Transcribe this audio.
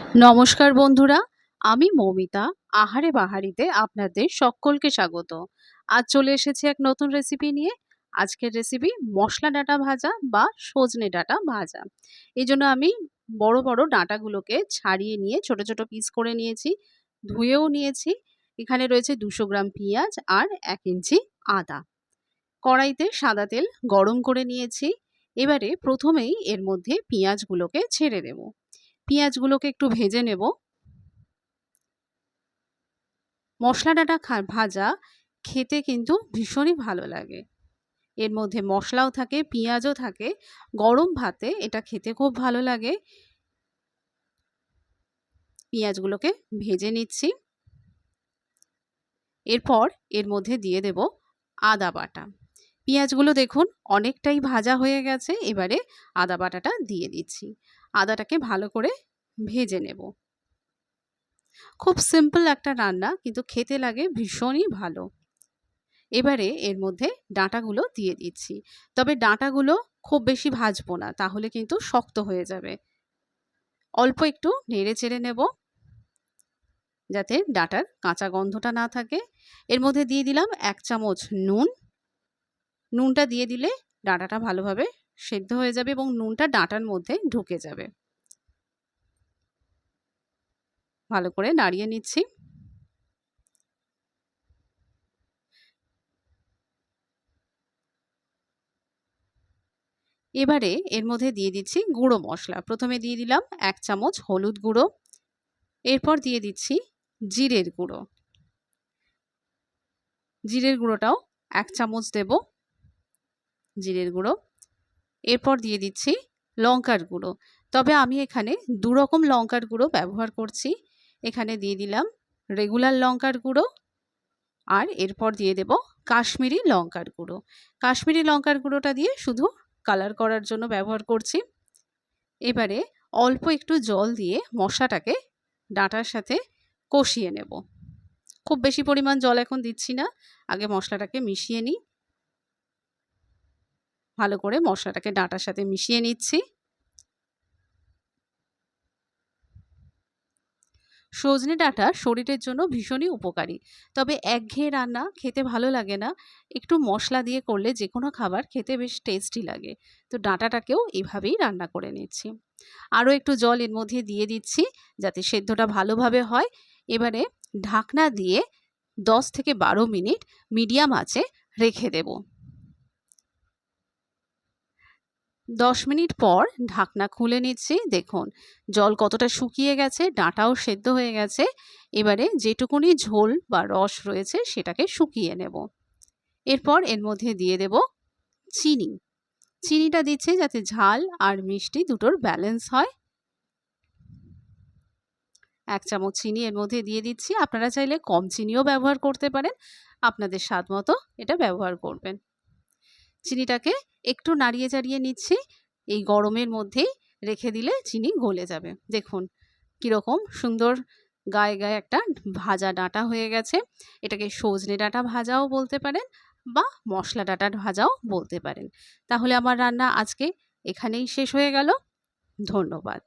নমস্কার বন্ধুরা, আমি মৌমিতা, আহারে বাহারিতে আপনাদের সকলকে স্বাগত। আজ চলে এসেছি এক নতুন রেসিপি নিয়ে। আজকের রেসিপি মশলা ডাঁটা ভাজা বা সজনে ডাঁটা ভাজা। এই জন্য আমি বড় বড় ডাঁটাগুলোকে ছাড়িয়ে নিয়ে ছোট ছোট পিস করে নিয়েছি, ধুয়েও নিয়েছি। এখানে রয়েছে দুশো গ্রাম পেঁয়াজ আর এক ইঞ্চি আদা। কড়াইতে সাদা তেল গরম করে নিয়েছি। এবারে প্রথমেই এর মধ্যে পেঁয়াজগুলোকে ছেড়ে দেবো। পেঁয়াজগুলোকে একটু ভেজে নেব। মশলা ডাঁটা ভাজা, খেতে কিন্তু ভীষণই ভালো লাগে। এর মধ্যে মশলাও থাকে, পেঁয়াজও থাকে। গরম ভাতে এটা খেতে খুব ভালো লাগে। পেঁয়াজগুলোকে ভেজে নিচ্ছি। এরপর এর মধ্যে দিয়ে দেব আদা বাটা। পেঁয়াজগুলো দেখুন, অনেকটাই ভাজা হয়ে গেছে। এবারে আদা বাটাটা দিয়ে দিচ্ছি। আদাটাকে ভালো করে ভেজে নেব। খুব সিম্পল একটা রান্না, কিন্তু খেতে লাগে ভীষণই ভালো। এবারে এর মধ্যে ডাঁটাগুলো দিয়ে দিচ্ছি। তবে ডাঁটাগুলো খুব বেশি ভাজবো না, তাহলে কিন্তু শক্ত হয়ে যাবে। অল্প একটু নেড়ে চেড়ে নেব, যাতে ডাঁটার কাঁচা গন্ধটা না থাকে। এর মধ্যে দিয়ে দিলাম এক চামচ নুন। নুনটা দিয়ে দিলে ডাঁটাটা ভালোভাবে সেদ্ধ হয়ে যাবে এবং নুনটা ডাঁটার মধ্যে ঢুকে যাবে। ভালো করে নাড়িয়ে নিচ্ছি। এবারে এর মধ্যে দিয়ে দিচ্ছি গুঁড়ো মশলা। প্রথমে দিয়ে দিলাম এক চামচ হলুদ গুঁড়ো, এরপর দিয়ে দিচ্ছি জিরের গুঁড়ো। জিরের গুঁড়োটাও এক চামচ দেব। জিরের গুঁড়ো। এরপর দিয়ে দিচ্ছি লঙ্কার গুঁড়ো। তবে আমি এখানে দু রকম লঙ্কার গুঁড়ো ব্যবহার করছি। এখানে দিয়ে দিলাম রেগুলার লঙ্কার গুঁড়ো আর এরপর দিয়ে দেব কাশ্মীরি লঙ্কার গুঁড়ো। কাশ্মীরি লঙ্কার গুঁড়োটা দিয়ে শুধু কালার করার জন্য ব্যবহার করছি। এবারে অল্প একটু জল দিয়ে মশলাটাকে ডাঁটার সাথে কষিয়ে নেব। খুব বেশি পরিমাণ জল এখন দিচ্ছি না। আগে মশলাটাকে মিশিয়ে নিই। ভালো করে মশলাটাকে ডাঁটার সাথে মিশিয়ে নিচ্ছি। সজনে ডাঁটা শরীরের জন্য ভীষণই উপকারী। তবে একঘেয়ে রান্না খেতে ভালো লাগে না। একটু মশলা দিয়ে করলে যে কোনো খাবার খেতে বেশ টেস্টি লাগে। তো ডাঁটাটাকেও এভাবেই রান্না করে নিচ্ছি। আরও একটু জল এর মধ্যে দিয়ে দিচ্ছি যাতে সেদ্ধটা ভালোভাবে হয়। এবারে ঢাকনা দিয়ে দশ থেকে বারো মিনিট মিডিয়াম আঁচে রেখে দেবো। দশ মিনিট পর ঢাকনা খুলে নিচ্ছি, দেখুন। জল কতটা শুকিয়ে গেছে, ডাঁটাও সেদ্ধ হয়ে গেছে। এবারে যেটুকুনি ঝোল বা রস রয়েছে, সেটাকে শুকিয়ে নেব। এরপর এর মধ্যে দিয়ে দেব চিনি। চিনিটা দিচ্ছে যাতে ঝাল আর মিষ্টি দুটোর ব্যালেন্স হয়। এক চামচ চিনি এর মধ্যে দিয়ে দিচ্ছি। আপনারা চাইলে কম চিনিও ব্যবহার করতে পারেন। আপনাদের স্বাদ মতো এটা ব্যবহার করবেন। চিনিটাকে একটু নাড়িয়ে চাড়িয়ে নিচ্ছি। এই গরমের মধ্যেই রেখে দিলে চিনি গলে যাবে। দেখুন কীরকম সুন্দর গায়ে গায়ে একটা ভাজা ডাঁটা হয়ে গেছে। এটাকে সজনে ডাঁটা ভাজাও বলতে পারেন বা মশলা ডাঁটা ভাজাও বলতে পারেন। তাহলে আমার রান্না আজকে এখানেই শেষ হয়ে গেল। ধন্যবাদ।